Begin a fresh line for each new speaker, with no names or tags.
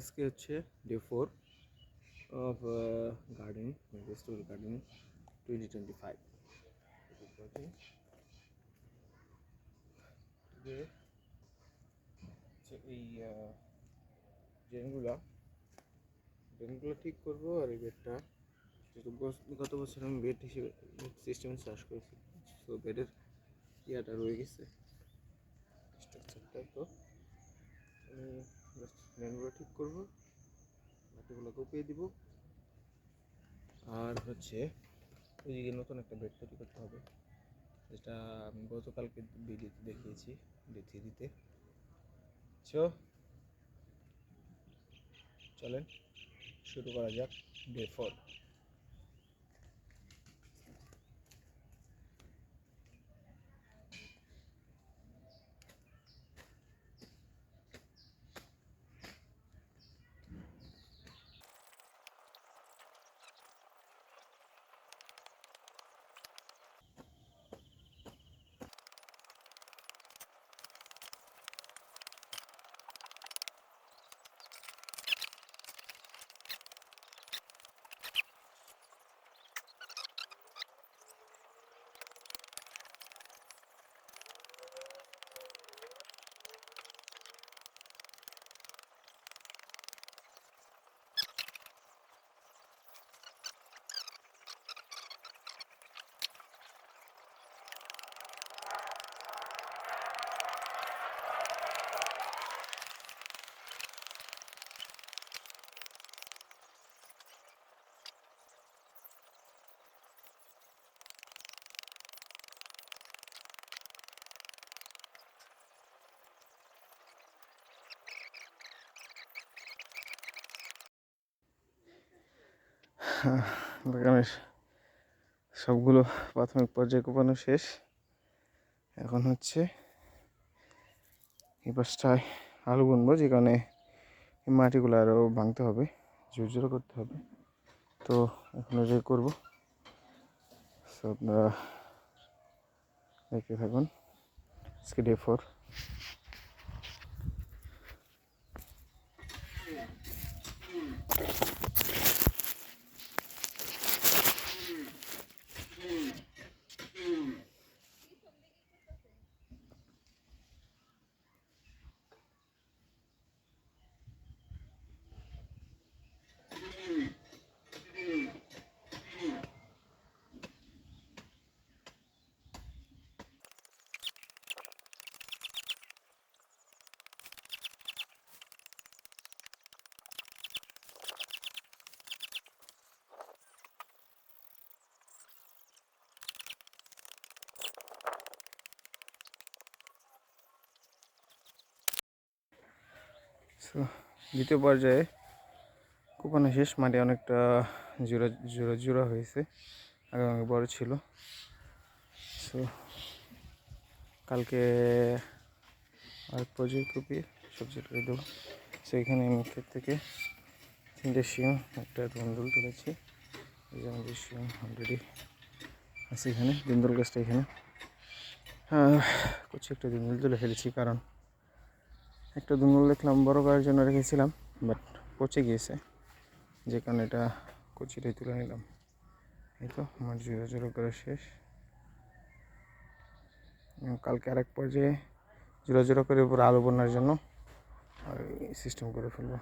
আজকে হচ্ছে day four of garden মেজেস্টোর গার্ডেন টোয়েন্টি টোয়েন্টি ফাইভ এই ড্রেনগুলো ড্রেনগুলো ঠিক করব আর এই বেডটা যেহেতু গত বছর আমি বেড হিসেবে সিস্টেমে চাষ করেছি, তো বেডের ইয়াটা রয়ে গেছে। স্ট্রাকচারটা তো আমি ড্রেনগুলো ঠিক করব মাটিগুলো কপিয়ে দিব। আর হচ্ছে ওইদিকে নতুন একটা বেড তৈরি করতে হবে, যেটা আমি গতকালকে ভিডিওতে দেখিয়েছি ডে দিতে। চো চলেন, শুরু করা যাক ডে ফোর বাগানের সবগুলো প্রাথমিক পর্যায়ে কোপানো শেষ। এখন হচ্ছে এই পাশটায় আলু বুনবো যেখানে মাটিগুলো আরও ভাঙতে হবে, ঝুরঝুরো করতে হবে। তো এখন ওটাই করব। সো আপনারা দেখতে থাকুন। আজকে ডে ফোর সো দ্বিতীয় পর্যায়ে কোপানো শেষ মাটি অনেকটা জোড়া জোড়া জোড়া হয়েছে। আগে অনেক বড় ছিল। সো, কালকে আর পর্যায়ে কপিয়ে সবজি করে দেবো সো, এখানে আমি ক্ষেত থেকে তিনটে শিম, একটা ধুন্দুল তুলেছি। এই যে আমাদের শিম অলরেডি আছে এখানে। ধুন্দুল গাছটা এখানে। হ্যাঁ কুচি একটা ধুন্দুল তুলে ফেলেছি কারণ একটা দুমল দেখলাম, বড় করার জন্য রেখেছিলাম বাট পচে গিয়েছে। যে কারণে এটা কচিটাই তুলে নিলাম। এই তো, আমার জোরো জোরো করে শেষ। কালকে আরেক পর্যায়ে জোরো জোরো করে উপরে আলো বোনার জন্য আর সিস্টেম করে ফেলব।